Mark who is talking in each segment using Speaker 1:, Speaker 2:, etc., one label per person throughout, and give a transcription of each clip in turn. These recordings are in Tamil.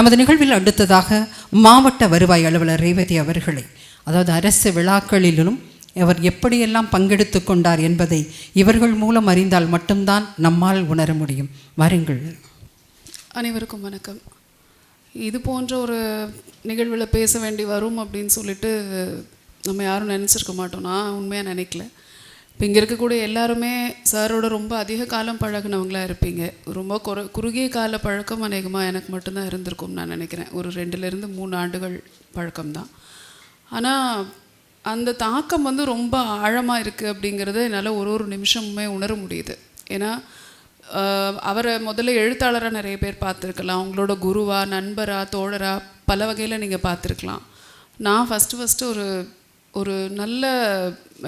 Speaker 1: நமது நிகழ்வில் அடுத்ததாக மாவட்ட வருவாய் அலுவலர் ரேவதி அவர்களை அதாவது அரசு விழாக்களிலும் அவர் எப்படியெல்லாம் பங்கெடுத்து கொண்டார் என்பதை இவர்கள் மூலம் அறிந்தால் மட்டும்தான் நம்மால் உணர முடியும். வாருங்கள்.
Speaker 2: அனைவருக்கும் வணக்கம். இது போன்ற ஒரு நிகழ்வில் பேச வேண்டி வரும் அப்படின்னு சொல்லிட்டு நம்ம யாரும் நினச்சிருக்க மாட்டோம். நான் உண்மையாக நினைக்கல. இப்போ இங்கே இருக்கக்கூடிய எல்லாருமே சாரோட ரொம்ப அதிக காலம் பழகினவங்களாக இருப்பீங்க. ரொம்ப குறு குறுகிய கால பழக்கம் அநேகமாக எனக்கு மட்டும்தான் இருந்திருக்கும்னு நான் நினைக்கிறேன். ஒரு ரெண்டுலேருந்து மூணு ஆண்டுகள் பழக்கம்தான். ஆனால் அந்த தாக்கம் வந்து ரொம்ப ஆழமாக இருக்குது அப்படிங்கிறத என்னால் ஒரு ஒரு நிமிஷமுமே உணர முடியுது. ஏன்னா அவரை முதல்ல எழுத்தாளராக நிறைய பேர் பார்த்துருக்கலாம். அவங்களோட குருவா நண்பரா தோழரா பல வகையில் நீங்கள் பார்த்துருக்கலாம். நான் ஃபஸ்ட்டு ஃபஸ்ட்டு ஒரு ஒரு நல்ல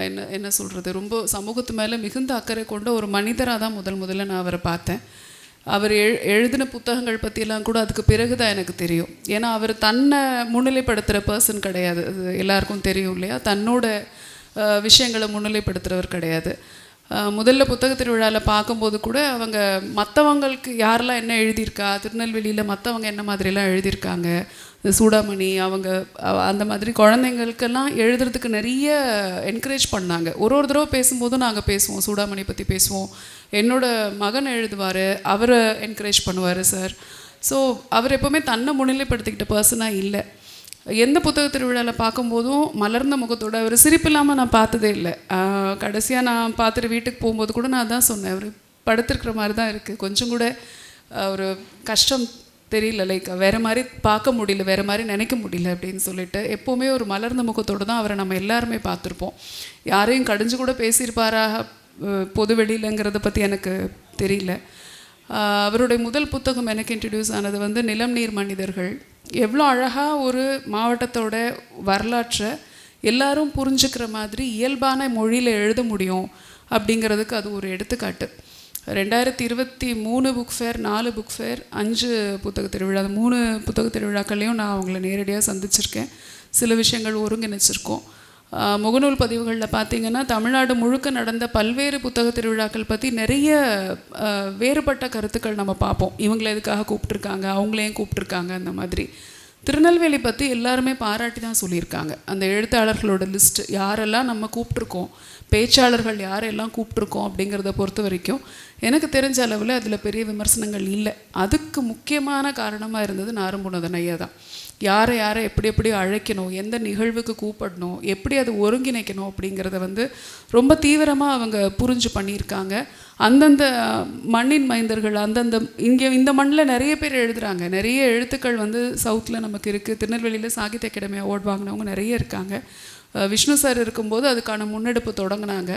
Speaker 2: என்ன என்ன சொல்கிறது ரொம்ப சமூகத்து மேலே மிகுந்த அக்கறை கொண்ட ஒரு மனிதராக தான் முதல் முதல்ல நான் அவரை பார்த்தேன். அவர் எழு எழுதின புத்தகங்கள் பற்றியெல்லாம் கூட அதுக்கு பிறகு தான் எனக்கு தெரியும். ஏன்னா அவர் தன்னை முன்னிலைப்படுத்துகிற பர்சன் கிடையாது. அது எல்லாருக்கும் தெரியும் இல்லையா? தன்னோட விஷயங்களை முன்னிலைப்படுத்துகிறவர் கிடையாது. முதல்ல புத்தக திருவிழாவில் பார்க்கும்போது கூட அவங்க மற்றவங்களுக்கு யாரெல்லாம் என்ன எழுதியிருக்கா? திருநெல்வேலியில் மற்றவங்க என்ன மாதிரிலாம் எழுதியிருக்காங்க? இந்த சூடாமணி அவங்க அந்த மாதிரி குழந்தைங்களுக்கெல்லாம் எழுதுறதுக்கு நிறைய என்கரேஜ் பண்ணாங்க. ஒரு ஒரு தடவை பேசும்போதும் நாங்கள் பேசுவோம். சூடாமணி பற்றி பேசுவோம். என்னோட மகன் எழுதுவார். அவரை என்கரேஜ் பண்ணுவார் சார் ஸோ அவர் எப்போவுமே தன்னை முன்னிலைப்படுத்திக்கிட்ட பர்சனாக இல்லை. எந்த புத்தக திருவிழாவில் பார்க்கும்போதும் மலர்ந்த முகத்தோட அவர் சிரிப்பு இல்லாமல் நான் பார்த்ததே இல்லை. கடைசியாக நான் பார்த்துட்டு வீட்டுக்கு போகும்போது கூட நான் தான் சொன்னேன். அவர் படுத்திருக்கிற மாதிரி தான் இருக்குது கொஞ்சம் கூட ஒரு கஷ்டம் தெரியல. லைக் வேறு மாதிரி பார்க்க முடியல வேறு மாதிரி நினைக்க முடியல அப்படின்னு சொல்லிட்டு எப்போவுமே ஒரு மலர்ந்த முகத்தோடு தான் அவரை நம்ம எல்லாருமே பார்த்துருப்போம். யாரையும் கடிஞ்சு கூட பேசியிருப்பாரா பொது வெளியிலங்கிறத பற்றி எனக்கு தெரியல. அவருடைய முதல் புத்தகம் எனக்கு இன்ட்ரடியூஸ் ஆனது வந்து நிலம் நீர் மனிதர்கள். எவ்வளோ அழகாக ஒரு மாவட்டத்தோட வரலாற்றை எல்லாரும் புரிஞ்சுக்கிற மாதிரி இயல்பான மொழியில் எழுத முடியும் அப்படிங்கிறதுக்கு அது ஒரு எடுத்துக்காட்டு. ரெண்டாயிரத்தி இருபத்தி மூணு புக் ஃபேர் நாலு புக் ஃபேர் அஞ்சு புத்தக திருவிழா. அந்த மூணு புத்தக திருவிழாக்கள்லையும் நான் அவங்கள நேரடியாக சந்திச்சிருக்கேன். சில விஷயங்கள் ஒருங்கிணைச்சிருக்கோம். முகநூல் பதிவுகளில் பார்த்தீங்கன்னா தமிழ்நாடு முழுக்க நடந்த பல்வேறு புத்தக திருவிழாக்கள் பற்றி நிறைய வேறுபட்ட கருத்துக்கள் நம்ம பார்ப்போம் இவங்களை எதுக்காக கூப்பிட்ருக்காங்க அவங்களையும் கூப்பிட்ருக்காங்க அந்த மாதிரி. திருநெல்வேலி பற்றி எல்லாருமே பாராட்டி தான் சொல்லியிருக்காங்க. அந்த எழுத்தாளர்களோட லிஸ்ட் யாரெல்லாம் நம்ம கூப்பிட்ருக்கோம் பேச்சாளர்கள் யாரெல்லாம் கூப்பிட்ருக்கோம் அப்படிங்கிறத பொறுத்த வரைக்கும் எனக்கு தெரிஞ்ச அளவில் அதில் பெரிய விமர்சனங்கள் இல்லை. அதுக்கு முக்கியமான காரணமாக இருந்தது நாரம்புணதன் ஐயா தான். யாரை யாரை எப்படி எப்படி அழைக்கணும் எந்த நிகழ்வுக்கு கூப்பிடணும் எப்படி அதை ஒருங்கிணைக்கணும் அப்படிங்கிறத வந்து ரொம்ப தீவிரமாக அவங்க புரிஞ்சு பண்ணியிருக்காங்க. அந்தந்த மண்ணின் மைந்தர்கள் அந்தந்த இங்கே இந்த மண்ணில் நிறைய பேர் எழுதுகிறாங்க நிறைய எழுத்துக்கள் வந்து சவுத்தில் நமக்கு இருக்குது திருநெல்வேலியில் சாகித்ய அகாடமி அவார்ட் வாங்கினவங்க நிறைய இருக்காங்க. விஷ்ணு சார் இருக்கும்போது அதுக்கான முன்னெடுப்பு தொடங்கினாங்க.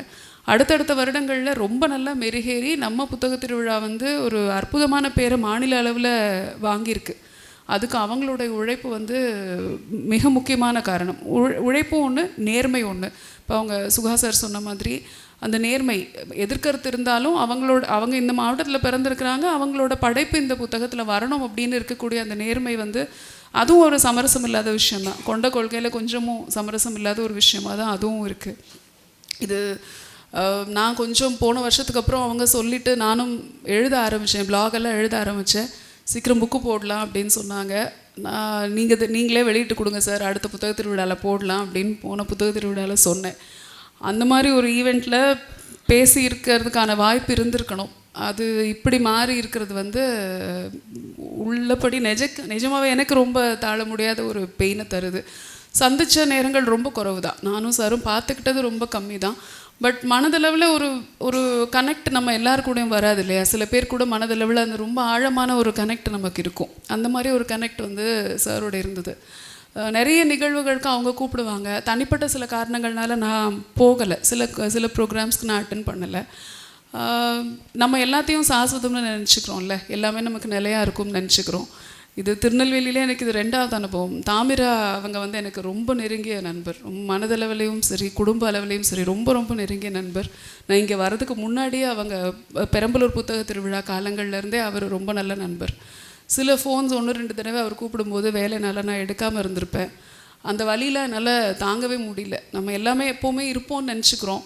Speaker 2: அடுத்தடுத்த வருடங்களில் ரொம்ப நல்லா மெருகேறி நம்ம புத்தக திருவிழா வந்து ஒரு அற்புதமான பேரை மாநில அளவில் வாங்கியிருக்கு. அதுக்கு அவங்களுடைய உழைப்பு வந்து மிக முக்கியமான காரணம். உழ- உழைப்பும் ஒன்று நேர்மை ஒன்று இப்போ அவங்க சுகா சார் சொன்ன மாதிரி அந்த நேர்மை எதிர்க்கருத்து இருந்தாலும் அவங்களோட அவங்க இந்த மாவட்டத்தில் பிறந்திருக்கிறாங்க அவங்களோட படைப்பு இந்த புத்தகத்தில் வரணும் அப்படின்னு இருக்கக்கூடிய அந்த நேர்மை வந்து அதுவும் ஒரு சமரசம் இல்லாத விஷயந்தான் கொண்ட கொள்கையில் கொஞ்சமும் சமரசம் இல்லாத ஒரு விஷயமா தான் அதுவும் இருக்குது இது நான் கொஞ்சம் போன வருஷத்துக்கு அப்புறம் அவங்க சொல்லிவிட்டு நானும் எழுத ஆரம்பித்தேன் பிளாகெல்லாம் எழுத ஆரம்பித்தேன் சீக்கிரம் புக்கு போடலாம் அப்படின்னு சொன்னாங்க. நான் நீங்கள் நீங்களே வெளியிட்டு கொடுங்க சார். அடுத்த புத்தக திருவிழாவில் போடலாம் அப்படின்னு போன புத்தக திருவிழாவில் சொன்னேன். அந்த மாதிரி ஒரு ஈவெண்ட்டில் பேசி இருக்கிறதுக்கான வாய்ப்பு இருந்திருக்கணும். அது இப்படி மாறி இருக்கிறது வந்து உள்ளபடி நிஜ நிஜமாகவே எனக்கு ரொம்ப தாழ முடியாத ஒரு பெயினை தருது. சந்தித்த நேரங்கள் ரொம்ப குறைவு தான் நானும் சாரும் பார்த்துக்கிட்டது ரொம்ப கம்மி தான் பட் மனதளவில் ஒரு ஒரு கனெக்ட் நம்ம எல்லார் கூடயும் வராது இல்லையா? சில பேர் கூட மனதளவில் அந்த ரொம்ப ஆழமான ஒரு கனெக்ட் நமக்கு இருக்கும். அந்த மாதிரி ஒரு கனெக்ட் வந்து சாரோட இருந்தது. நிறைய நிகழ்வுகளுக்கு அவங்க கூப்பிடுவாங்க. தனிப்பட்ட சில காரணங்கள்னால நான் போகலை. சில சில ப்ரோக்ராம்ஸ்க்கு நான் அட்டன் பண்ணலை. நம்ம எல்லாத்தையும் சாஸ்வதம்னு நினச்சிக்கிறோம்ல. எல்லாமே நமக்கு நிலையாக இருக்கும்னு நினச்சிக்கிறோம். இது திருநெல்வேலியிலே எனக்கு இது ரெண்டாவது அனுபவம். தாமிரா அவங்க வந்து எனக்கு ரொம்ப நெருங்கிய நண்பர். மனதளவிலையும் சரி குடும்ப அளவிலையும் சரி ரொம்ப ரொம்ப நெருங்கிய நண்பர். நான் இங்கே வரதுக்கு முன்னாடியே அவங்க பெரம்பலூர் புத்தக திருவிழா காலங்கள்லேருந்தே அவர் ரொம்ப நல்ல நண்பர். சில ஃபோன்ஸ் ஒன்று ரெண்டு தடவை அவர் கூப்பிடும்போது வேலைனால நான் எடுக்காமல் இருந்திருப்பேன். அந்த வழியில் என்னால் தாங்கவே முடியல. நம்ம எல்லாமே எப்போவுமே இருப்போம்னு நினச்சிக்கிறோம்.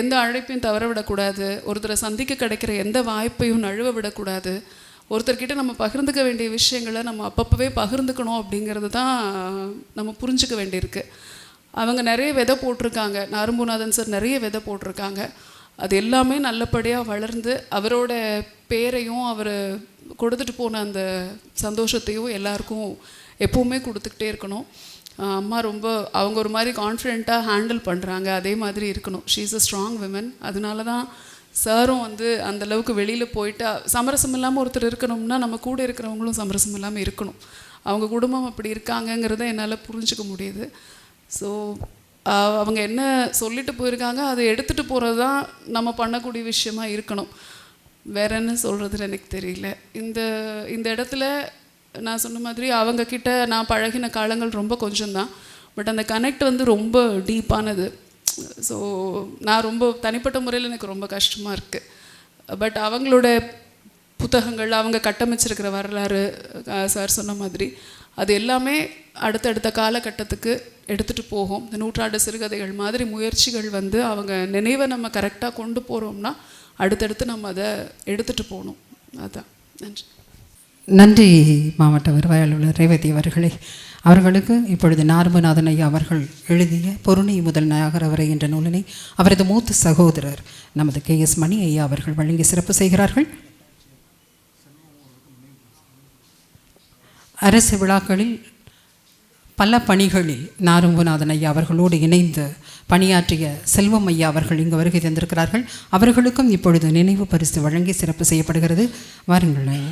Speaker 2: எந்த அழைப்பையும் தவற விடக்கூடாது. ஒருத்தரை சந்திக்க கிடைக்கிற எந்த வாய்ப்பையும் நழுவ விடக்கூடாது. ஒருத்தர்கிட்ட நம்ம பகிர்ந்துக்க வேண்டிய விஷயங்களை நம்ம அப்பப்போவே பகிர்ந்துக்கணும் அப்படிங்கிறது தான் நம்ம புரிஞ்சுக்க வேண்டியிருக்கு. அவங்க நிறைய விதை போட்டிருக்காங்க. நரம்புநாதன் சார் நிறைய விதை போட்டிருக்காங்க. அது எல்லாமே நல்லபடியாக வளர்ந்து அவரோட பேரையும் அவர் கொடுத்துட்டு போன அந்த சந்தோஷத்தையும் எல்லாருக்கும் எப்போவுமே கொடுத்துக்கிட்டே இருக்கணும். அம்மா ரொம்ப அவங்க ஒரு மாதிரி கான்ஃபிடெண்ட்டாக ஹேண்டில் பண்ணுறாங்க அதே மாதிரி இருக்கணும். She is a strong women அதனால தான் சாரும் வந்து அந்த அளவுக்கு வெளியில் போயிட்டு சமரசம் இல்லாமல் ஒருத்தர் இருக்கணும்னா நம்ம கூட இருக்கிறவங்களும் சமரசம் இல்லாமல் இருக்கணும். அவங்க குடும்பம் அப்படி இருக்காங்கங்கிறத என்னால் புரிஞ்சுக்க முடியுது. ஸோ அவங்க என்ன சொல்லிட்டு போயிருக்காங்க அதை எடுத்துகிட்டு போகிறது தான் நம்ம பண்ணக்கூடிய விஷயமா இருக்கணும். வேற என்ன சொல்கிறதுன்னு எனக்கு தெரியல. இந்த இந்த இடத்துல நான் சொன்ன மாதிரி அவங்கக்கிட்ட நான் பழகின காலங்கள் ரொம்ப கொஞ்சம்தான். பட் அந்த கனெக்ட் வந்து ரொம்ப டீப்பானது ஸோ நான் ரொம்ப தனிப்பட்ட முறையில் எனக்கு ரொம்ப கஷ்டமாக இருக்குது பட் அவங்களோட புத்தகங்கள் அவங்க கட்டமைச்சிருக்கிற வரலாறு சார் சொன்ன மாதிரி அது எல்லாமே அடுத்தடுத்த காலகட்டத்துக்கு எடுத்துகிட்டு போகும். இந்த நூற்றாண்டு சிறுகதைகள் மாதிரி முயற்சிகள் வந்து அவங்க நினைவை நம்ம கரெக்டாக கொண்டு போகிறோம்னா அடுத்தடுத்து நம்ம அதை எடுத்துகிட்டு போகணும். அதுதான் நன்றி.
Speaker 1: நன்றி மாவட்ட வருவாய் அலுவலர் ரேவதி அவர்களே. அவர்களுக்கு இப்பொழுது நார்மநாதன் ஐயா அவர்கள் எழுதிய பொருணை முதல் நாயகர் அவரை என்ற நூலினை அவரது மூத்த சகோதரர் நமது கே எஸ் மணி ஐயா அவர்கள் வழங்கி சிறப்பு செய்கிறார்கள். அரசு விழாக்களில் பல பணிகளில் நாரும்புநாதன் ஐயா அவர்களோடு இணைந்து பணியாற்றிய செல்வம் ஐயா அவர்கள் இங்கு வருகை தந்திருக்கிறார்கள். அவர்களுக்கும் இப்பொழுது நினைவு பரிசு வழங்கி சிறப்பு செய்யப்படுகிறது. வாருங்கள்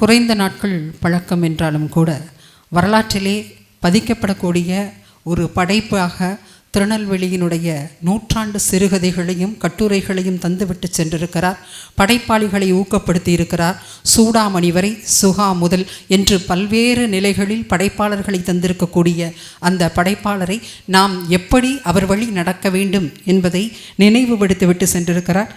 Speaker 1: குறைந்த நாட்கள் பழக்கம் என்றாலும் கூட வரலாற்றிலே பதிக்கப்படக்கூடிய ஒரு படைப்பாக திருநெல்வேலியினுடைய நூற்றாண்டு சிறுகதைகளையும் கட்டுரைகளையும் தந்துவிட்டு சென்றிருக்கிறார். படைப்பாளிகளை ஊக்கப்படுத்தி இருக்கிறார் சூடாமணி வரை சுகா முதல் என்று பல்வேறு நிலைகளில் படைப்பாளர்களை தந்திருக்கக்கூடிய அந்த படைப்பாளரை நாம் எப்படி அவர் வழி நடக்க வேண்டும் என்பதை நினைவுபடுத்திவிட்டு சென்றிருக்கிறார்.